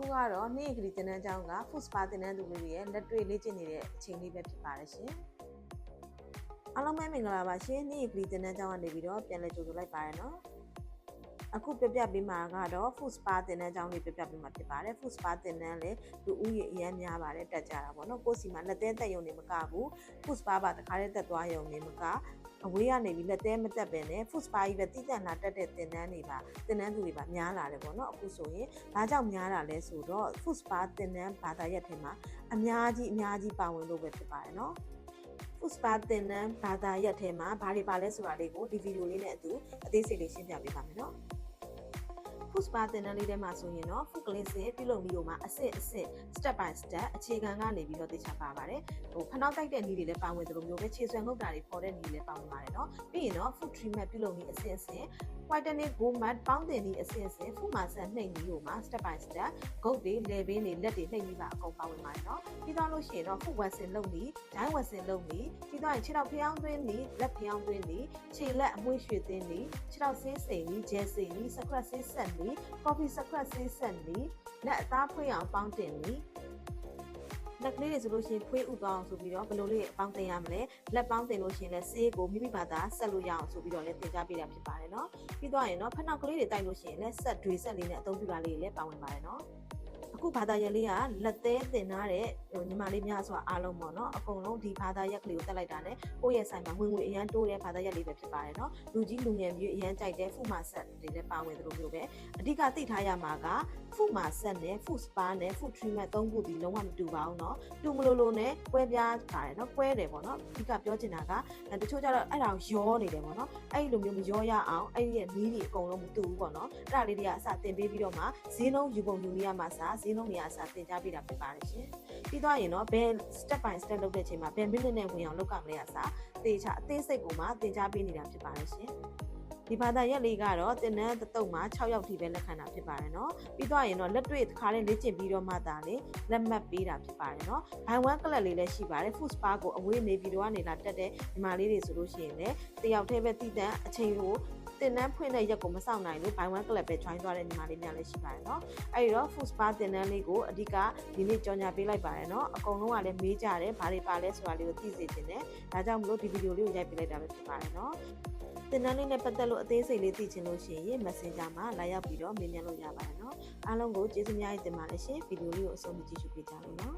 အခုကတော့နေ့ကလေးတင်တန်းကျောင်းက food spa တင်တန်းသူလေးတွေရဲ့လက်တွေ့လေ့ကျင့်နေတဲ့အချိန်လေးပဲဖြစ်ပါတယ်ရှင်အားလုံးပဲမင်္ဂလာပါရှင်နေ့ကလေးတင်တန်းကျောင်းကနေပြီးတော့ပြန်လည်ကြိုဆိုလိုက်ပါရနော် အခုပြပြပေးမှာကတော့ food spa တင်တန်းကျောင်းလေးပြပြပေးမှာဖြစ်ပါတယ် food spa တင်တန်းလည်းလူဦးရေအများများပါတယ်တက်ကြတာပေါ့နော်ကိုယ်စီမှာလက်သေးတက်ယုံနေမကဘူး food spa ပါတခါတည်းတက်သွားယုံနေမကအဝေးကနေပြီးလက်သေးမတက်ပဲနဲ့ food spa ကြီးပဲတိကျလာတက်တဲ့တင်တန်းတွေပါတင်တန်းသူတွေပါများလာတယ်ပေါ့နော်အခုဆိုရင်ဘာကြောင့်များတာလဲဆိုတော့ food spa တင်တန်းဘာသာရပ်ထဲမှာအများကြီးအများကြီးပါဝင်လို့ပဲဖြစ်ပါတယ်နော် food spa တင်တန်းဘာသာရပ်ထဲမှာဘာတွေပါလဲဆိုတာလေးကိုဒီဗီဒီယိုလေးနဲ့အတူအသေးစိတ်လေးရှင်းပြပေးပါမယ်နော် food spa တင်တန်းလေးထဲမှာဆိုရင်တော့ food cleansing ပြုလုပ်ပြီးတော့မှအစစ်အစစ် step by step အခြေခံကနေပြီးတော့သိချပါပါတယ်ဟိုဖနောက်တိုက်တဲ့နည်းတွေလည်းပါဝင်သလိုမျိုးပဲခြေဆွဲငုတ်တာတွေပေါ်တဲ့နည်းတွေလည်းပါဝင်ပါတယ်နော်ပြီးရင်တော့ food treatment ပြုလုပ်နည်းအစစ်အစစ် whitening go mat ပေါင်းတင်နည်းအစစ်အစစ် food massage နှိပ်နည်းတို့မှာ step by step ဂုတ်တွေလေဘင်းတွေလက်တွေနှိပ်ပြီးပါအကုန်ပါဝင်ပါတယ်နော်ပြီးတော့လို့ရှိရင်တော့ food waxing လုပ်နည်း dye waxing လုပ်နည်းပြီးတော့ခြေထောက်ဖျောင်းသွင်းနည်းလက်ဖျောင်းသွင်းနည်းခြေလက်အမွှေးရွှေသွင်းနည်းခြေထောက်ဆေးစိန်နည်းဂျယ်စိန်နည်း scrub ဆေးဆက်နည်း coffee scrub ဆေးဆက်နည်းလက်အသားဖွေးအောင်ပေါင်းတင်နည်း လက်ကလေးတွေဆိုလို့ရှိရင်ဖွေးဥသွားအောင်ဆိုပြီးတော့ဘယ်လိုလေးအပေါင်းတင်ရမလဲလက်ပေါင်းတင်လို့ရှိရင်လည်းဆေးကိုမိမိဘာသာဆက်လို့ရအောင်ဆိုပြီးတော့လည်းသင်ကြားပေးတာဖြစ်ပါတယ်နော်ပြီးတော့ရင်တော့ဖက်နောက်ကလေးတွေတိုက်လို့ရှိရင်လည်းဆက်တွေဆက်လေးနဲ့အသုံးပြုတာလေးတွေလည်းပါဝင်ပါတယ်နော်အခုဘာသာရပ်လေးကလက်သေးတင်ထားတဲ့ဟိုညီမလေးများဆိုတာအားလုံးပေါ့နော်အကုန်လုံးဒီဘာသာရက်ကလေးကိုတက်လိုက်တာ ਨੇ ကိုယ့်ရဲ့ဆိုင်မှာဝင်ငွေအရန်တိုးတဲ့ဘာသာရပ်လေးပဲဖြစ်ပါတယ်နော်လူကြီးလူငယ်မျိုးအရန်ကြိုက်တဲ့ဖူမာဆက်တွေလည်းပါဝင်သလိုမျိုးပဲအဓိကသိထားရမှာက ဖူမာဆက်နဲ့ဖူစပါနဲ့ဖူထရီမတ်သုံးခုဒီလုံးဝမတူပါဘူးเนาะတူမလို့လို့နဲ့ကွဲပြားပါတယ်เนาะကွဲတယ်ပေါ့เนาะအဓိကပြောချင်တာကအဲတချို့ကျတော့အဲ့ဒါကိုရောနေတယ်ပေါ့เนาะအဲ့ဒီလိုမျိုးမရောရအောင်အဲ့ဒီရဲ့နီးတွေအကုန်လုံးမတူဘူးပေါ့เนาะအဲ့ဒါလေးတွေကအစတင်ပေးပြီးတော့မှဈေးနှုန်းယူပုံယူနေရမှာစဈေးနှုန်းတွေကအစတင်ကြားပေးတာဖြစ်ပါတယ်ရှင်ပြီးတော့ရင်တော့ဘယ် step by step လုပ်တဲ့အချိန်မှာဘယ် minute နဲ့ဝင်အောင်လုပ်ကြမလဲအစားသေချာအသေးစိတ်ကိုမှသင်ကြားပေးနေတာဖြစ်ပါတယ်ရှင် ဒီဘာသာရက်လေးကတော့တင်နန်းတတုတ်မှာ6ရောက်ထိပဲလက်ခံတာဖြစ်ပါတယ်เนาะပြီးတော့ရင်တော့လက်တွေ့တစ်ခါလေးလေ့ကျင့်ပြီးတော့မှသာလေလက်မှတ်ပေးတာဖြစ်ပါတယ်เนาะဘိုင်ဝမ်ကလပ်လေးလည်းရှိပါတယ် food spa ကိုအဝေးနေပြီးတော့ကနေလာတက်တဲ့ဒီမာလေးတွေဆိုလို့ရှိရင်လည်းတယောက်တည်းပဲတည်တံ့အချိန်ကိုတင်နန်းဖွင့်တဲ့ရက်ကိုမဆောင်နိုင်လို့ဘိုင်ဝမ်ကလပ်ပဲ join သွားတဲ့ညီမလေးများလည်းရှိပါတယ်เนาะအဲ့ဒီတော့ food spa တင်နန်းလေးကိုအဓိကဒီနေ့ကြော်ညာပေးလိုက်ပါတယ်เนาะအကုန်လုံးကလည်းမေးကြတယ်ဘာတွေပါလဲဆိုတာလေးကိုသိစေချင်တယ်ဒါကြောင့်မလို့ဒီဗီဒီယိုလေးကိုရိုက်ပေးလိုက်တာပဲဖြစ်ပါတယ်เนาะ သင်တန်းလေးနဲ့ပတ်သက်လို့အသေးစိတ်လေးသိချင်လို့ရှိရင် Messenger မှာလာရောက်ပြီးတော့မေးမြန်းလို့ရပါတယ်နော်အားလုံးကိုကျေးဇူးများကြီးတင်ပါတယ်ရှင်ဗီဒီယိုလေးကိုအဆုံးမကြည့်ရှုပေးကြလို့နော်